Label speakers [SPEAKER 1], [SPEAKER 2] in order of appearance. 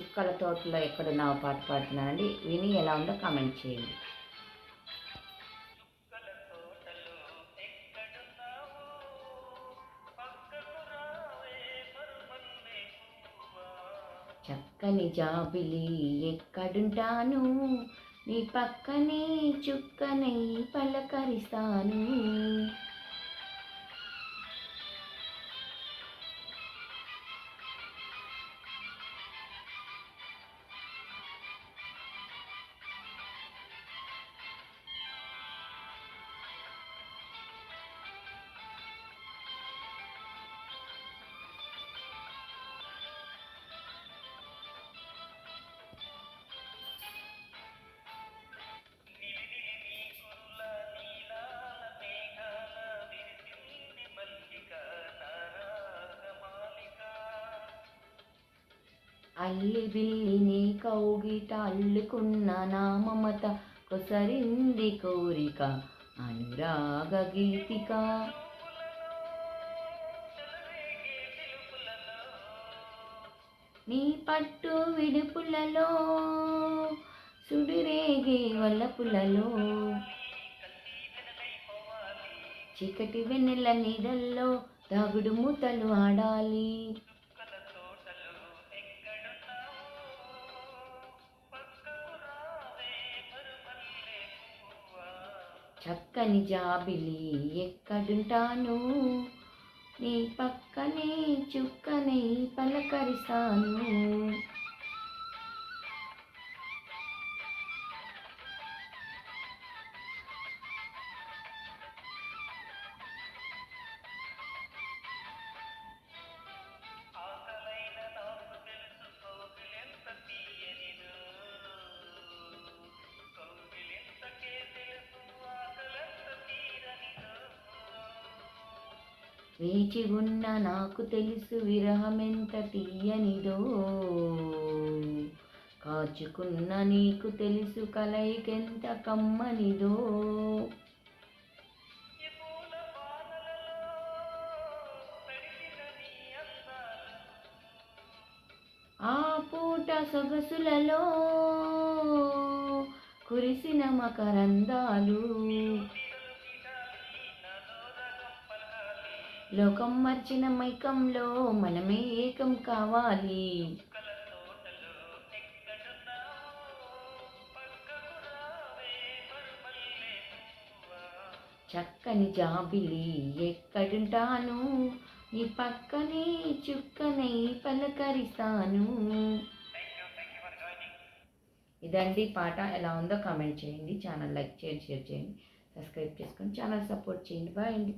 [SPEAKER 1] చుక్కల తోటలో ఎక్కడున్నావు పాట పాడుతున్నానండి. విని ఎలా ఉందో కామెంట్ చేయండి. చక్కని జాబిలి ఎక్కడుంటాను నీ పక్కనే చుక్కనై పలకరిస్తాను. అల్లి బిల్లిని కౌగిట అల్లుకున్న నా మమత కొసరింది కోరిక అనురాగ గీతిక. నీ పట్టు విడుపులలో సుడిరేగే వల్లపులలో. చీకటి వెన్నెల నీడల్లో దాగుడు మూతలు ఆడాలి. చక్కని జాబిలి ఎక్కడుంటాను? నీ పక్కనే చుక్కనే పలకరిస్తాను. వేచి ఉన్న నాకు తెలుసు విరహమెంత తీయనిదో. కాచుకున్న నీకు తెలుసు కలయికెంత కమ్మనిదో. ఆ పూట సొగసులలో కురిసిన మకరందాలు. లోకం మర్చిన మైకంలో మనమే ఏకం కావాలి. చక్కని జాబిలి ఎక్కడుంటాను? నీ పక్కనే చుక్కనే పలకరిస్తాను. ఇదండి పాట. ఎలా ఉందో కామెంట్ చేయండి. ఛానల్ లైక్ చేయండి షేర్ చేయండి సబ్స్క్రైబ్ చేసుకొని ఛానల్ సపోర్ట్ చేయండి. బాయ్ అండి.